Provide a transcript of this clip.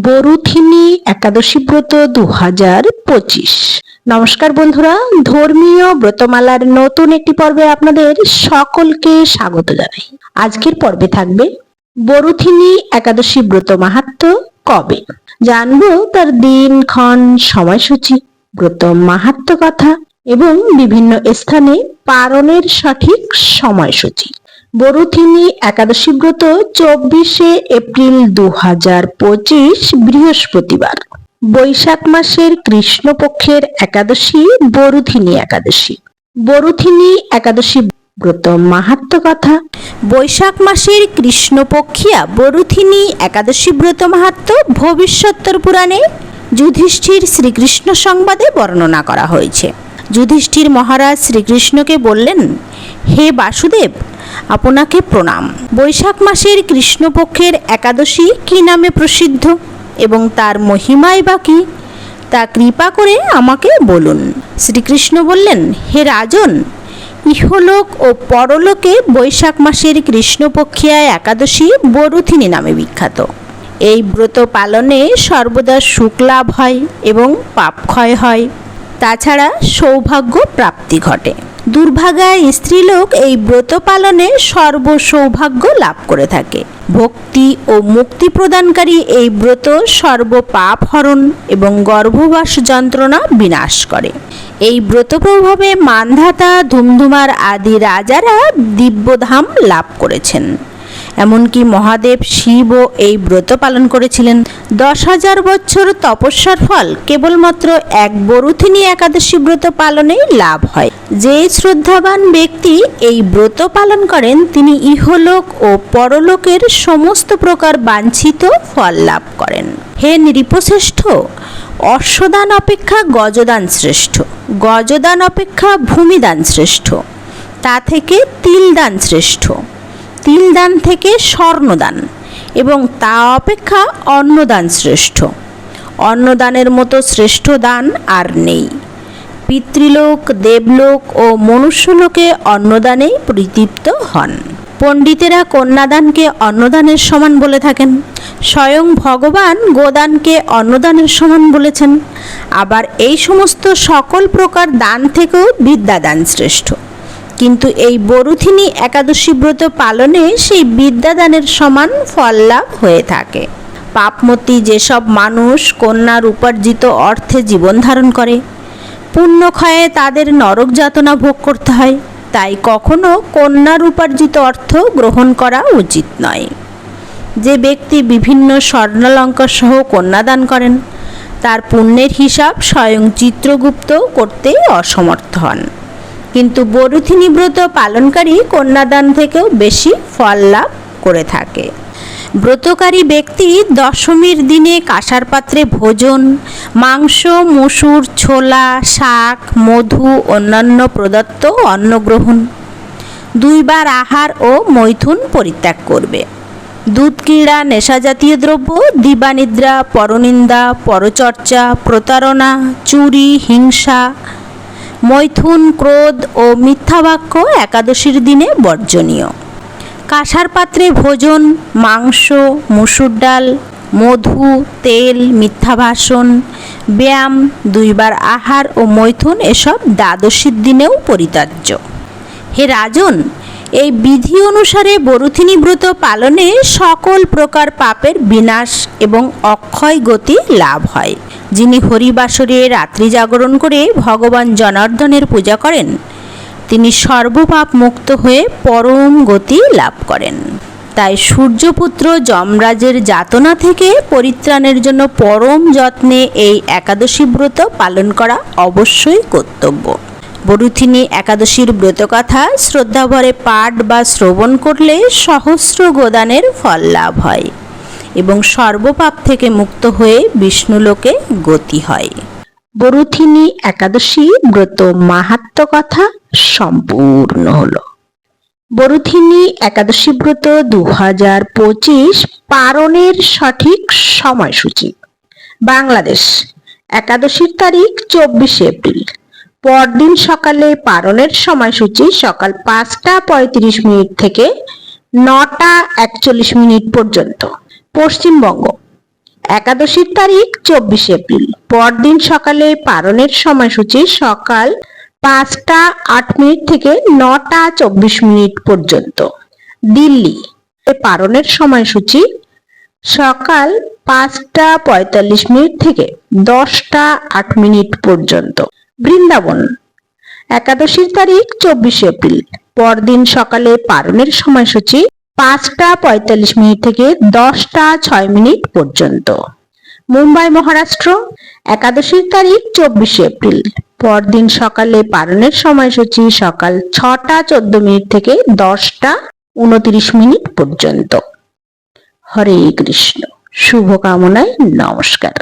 বরুথিনী একাদশী ব্রত দু হাজার পঁচিশ। নমস্কার বন্ধুরা, ধর্মীয় ব্রতমালার নতুন একটি পর্বে আপনাদের সকলকে স্বাগত জানাই। আজকের পর্বে থাকবে বরুথিনী একাদশী ব্রত মাহাত্ম কবে? জানব তার দিন, ক্ষণ, সময়সূচি, ব্রত মাহাত্ম কথা এবং বিভিন্ন স্থানে পালনের সঠিক সময়সূচি। বরুথিনী একাদশী ব্রত চব্বিশে এপ্রিল দু হাজার পঁচিশ বৃহস্পতিবার। বৈশাখ মাসের কৃষ্ণপক্ষের একাদশী বরুথিনী একাদশী। বরুথিনী একাদশী ব্রত মাহাত্ম কথা। বৈশাখ মাসের কৃষ্ণপক্ষিয়া বরুথিনী একাদশী ব্রত মাহাত্ম ভবিষ্যত্তর পুরাণে যুধিষ্ঠির শ্রীকৃষ্ণ সংবাদে বর্ণনা করা হয়েছে। যুধিষ্ঠির মহারাজ শ্রীকৃষ্ণকে বললেন, হে বাসুদেব আপনাকে প্রণাম। বৈশাখ মাসের কৃষ্ণপক্ষের একাদশী কি নামে প্রসিদ্ধ এবং তার মহিমাই বা কি? তা কৃপা করে আমাকে বলুন। শ্রীকৃষ্ণ বললেন, হে রাজন, ইহলোক ও পরলোকে বৈশাখ মাসের কৃষ্ণপক্ষিয়া একাদশী বরুথিনী নামে বিখ্যাত। এই ব্রত পালনে সর্বদা সুখ লাভ হয় এবং পাপক্ষয় হয়। তাছাড়া সৌভাগ্য প্রাপ্তি ঘটে। দুর্ভাগা স্ত্রীলোক এই ব্রত পালনে সর্বসৌভাগ্য লাভ করে থাকে। ভক্তি ও মুক্তি প্রদানকারী এই ব্রত সর্ব পাপ হরণ এবং গর্ভবাস যন্ত্রণা বিনাশ করে। এই ব্রত প্রভাবে মানধাতা, ধুমধুমার আদি রাজারা দিব্যধাম লাভ করেছেন। এমনকি মহাদেব শিবও এই ব্রত পালন করেছিলেন। দশ হাজার বছর তপস্যার ফল, কেবলমাত্র এক বরুথিনী একাদশী ব্রত পালনেই লাভ হয়। যে শ্রদ্ধাবান ব্যক্তি এই ব্রত পালন করেন, তিনি ইহলোক ও পরলোকের সমস্ত প্রকার বাঞ্ছিত ফল লাভ করেন। হে নৃপশ্রেষ্ঠ অশ্বদান অপেক্ষা গজদান শ্রেষ্ঠ, গজদান অপেক্ষা ভূমিদান শ্রেষ্ঠ, তা থেকে তিলদান শ্রেষ্ঠ। তিলদান থেকে স্বর্ণদান এবং তা অপেক্ষা অন্নদান শ্রেষ্ঠ। অন্নদানের মতো শ্রেষ্ঠ দান আর নেই। পিতৃলোক, দেবলোক ও মনুষ্যলোকে অন্নদানেই পরিতৃপ্ত হন। পণ্ডিতেরা কন্যাদানকে অন্নদানের সমান বলে থাকেন। স্বয়ং ভগবান গোদানকে অন্নদানের সমান বলেছেন। আবার এই সমস্ত সকল প্রকার দান থেকেও বিদ্যাদান শ্রেষ্ঠ। কিন্তু এই বরুথিনী একাদশী ব্রত পালনে সেই বিদ্যাদানের সমান ফল লাভ হয়ে থাকে। পাপমতি যেসব মানুষ কন্যার উপার্জিত অর্থে জীবন ধারণ করে, পুণ্যক্ষয়ে তাদের নরক যাতনা ভোগ করতে হয়, তাই কখনো কন্যার উপার্জিত অর্থ গ্রহণ করা উচিত নয়। যে ব্যক্তি বিভিন্ন স্বর্ণালঙ্কার সহ কন্যাদান করেন, তার পুণ্যের হিসাব স্বয়ং চিত্রগুপ্ত করতে অসমর্থ হন। কিন্তু বরুথিনী ব্রত পালনকারী কন্যাদান থেকেও বেশি ফল লাভ করে থাকে। ব্রতকারী ব্যক্তি দশমীর দিনে কাঁসার পাত্রে ভোজন, মাংস, মসুর, ছোলা, শাক, মধু, অন্যান্য প্রদত্ত অন্ন গ্রহণ দুইবার আহার ও মৈথুন পরিত্যাগ করবে। দুধ ক্রীড়া নেশাজাতীয় দ্রব্য, দিবানিদ্রা, পরনিন্দা, পরচর্চা, প্রতারণা, চুরি, হিংসা মৈথুন, ক্রোধ ও মিথ্যা বাক্য একাদশীর দিনে বর্জনীয়। কাঁসার পাত্রে ভোজন, মাংস, মুসুর ডাল, মধু, তেল, মিথ্যা ভাষণ, ব্যায়াম, দুইবার আহার ও মৈথুন এসব দ্বাদশীর দিনেও পরিতার্য হে রাজন এই বিধি অনুসারে বরুথিনী ব্রত পালনে সকল প্রকার পাপের বিনাশ এবং অক্ষয় গতি লাভ হয়। যিনি হরিবাসরে রাত্রি জাগরণ করে ভগবান জনার্দনের পূজা করেন, তিনি সর্বপাপ মুক্ত হয়ে পরম গতি লাভ করেন। তাই সূর্যপুত্র যমরাজের যাতনা থেকে পরিত্রাণের জন্য পরম যত্নে এই একাদশী ব্রত পালন করা অবশ্যই কর্তব্য। বরুথিনী একাদশীর ব্রতকথা শ্রদ্ধাভরে পাঠ বা শ্রবণ করলে সহস্র গোদানের ফল লাভ হয় এবং সর্বপাপ থেকে মুক্ত হয়ে বিষ্ণুলোকে গতি হয়। বরুথিনী একাদশী ব্রত মাহাত্ম কথা সম্পূর্ণ হলো। বরুথিনী একাদশী ব্রত দু হাজার পঁচিশ পারণের সঠিক সময়সূচি। বাংলাদেশ, একাদশীর তারিখ চব্বিশে এপ্রিল। পরদিন সকালে পালনের সময়সূচি সকাল পাঁচটা পঁয়ত্রিশ মিনিট থেকে নটা একচল্লিশ মিনিট পর্যন্ত, পশ্চিমবঙ্গ। একাদশীর তারিখ চব্বিশ এপ্রিল। পরদিন সকালে পারণের সময়সূচি সকাল পাঁচটা আট মিনিট থেকে নটা চব্বিশ মিনিট পর্যন্ত। দিল্লি পারণের সময়সূচি সকাল পাঁচটা পঁয়তাল্লিশ মিনিট থেকে দশটা আট মিনিট পর্যন্ত। বৃন্দাবন। একাদশীর তারিখ চব্বিশে এপ্রিল। পরদিন সকালে পারণের সময়সূচি পাঁচটা পঁয়তাল্লিশ মিনিট থেকে দশটা ছয় মিনিট পর্যন্ত। মুম্বাই মহারাষ্ট্র, একাদশীর তারিখ চব্বিশে এপ্রিল। পরদিন সকালে পারণের সময়সূচি সকাল ছটা চোদ্দ মিনিট থেকে দশটা উনত্রিশ মিনিট পর্যন্ত। হরে কৃষ্ণ, শুভকামনায় নমস্কার।